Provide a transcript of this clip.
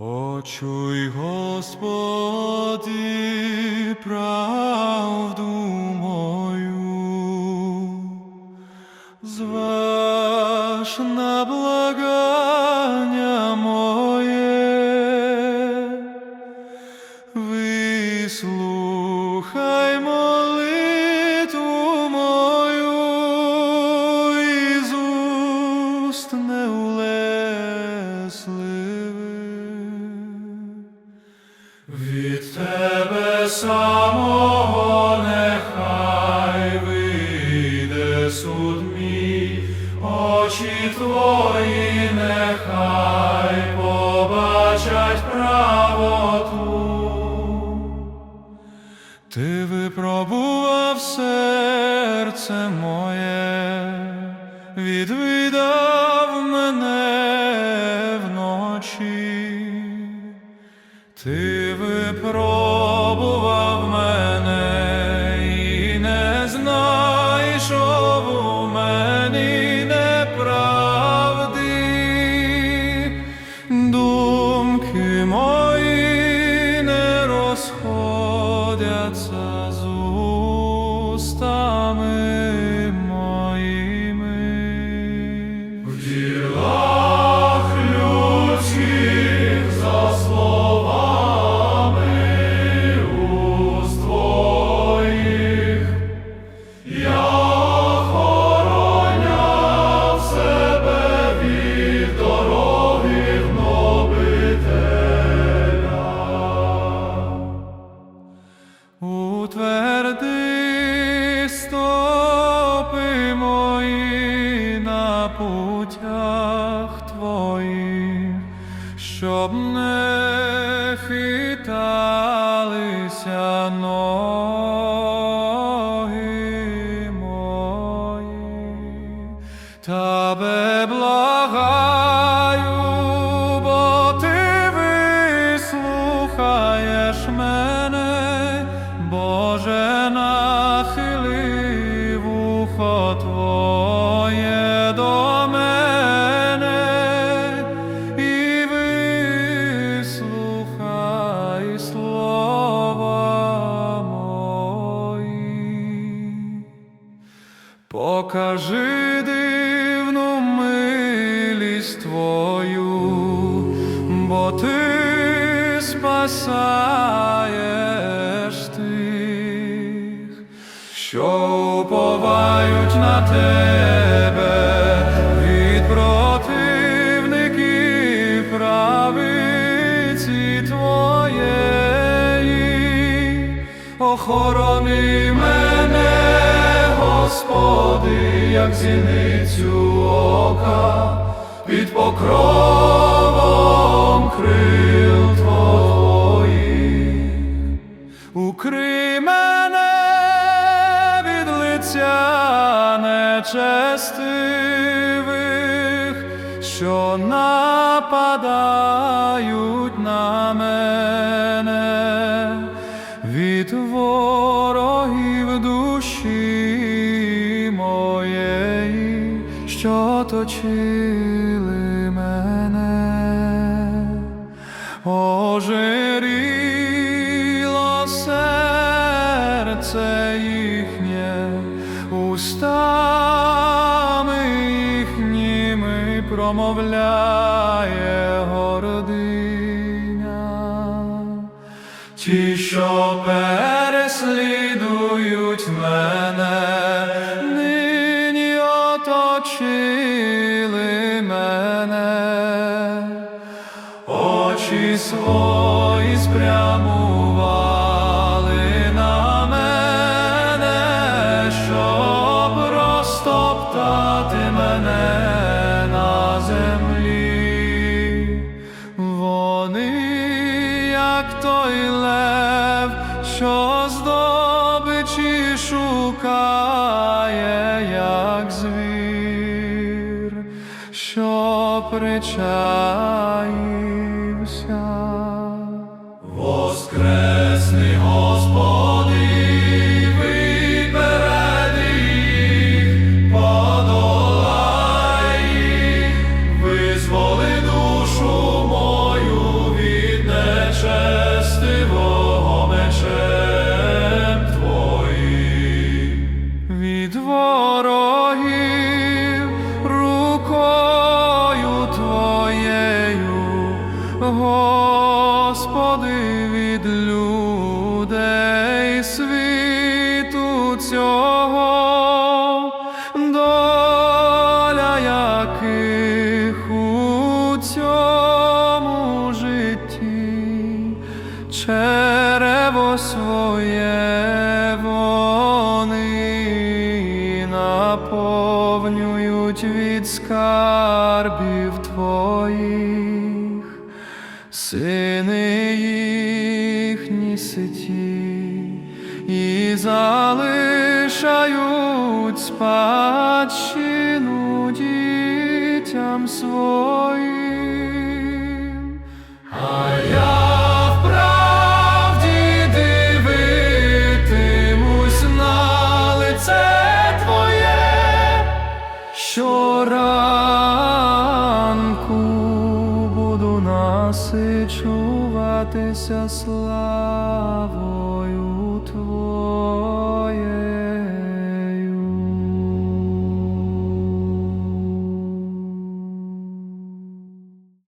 Почуй, Господи, правду самого нехай вийде суд мій, очі твої нехай побачать правоту. Ти випробував серце моє, відвідав мене вночі. Ти випробував мене Утверди стопи мої на путях твоїх, щоб не хиталися Покажи дивну милість Твою, бо Ти спасаєш тих, що уповають на Тебе від противників правиці Твоєї. Охорони мене, як зіницю ока, під покровом крил Твоїх. Укрий мене від лиця нечестивих, що нападають на мене від ворогів моєї, що точили мене. Ожиріло серце їхнє, устами їхніми промовляє гординя. Ті, що переслідують мене, очі свої спрямували на мене, щоб розтоптати мене на землі. Вони, як той лев, що здобичі шукає, як звір, що причаївся. Господи, від людей світу цього, доля житті. Черево своє наповнюють від скарбів твоїх, сини їхні ситі і залишають спадщину дітям своїм. славою Твою.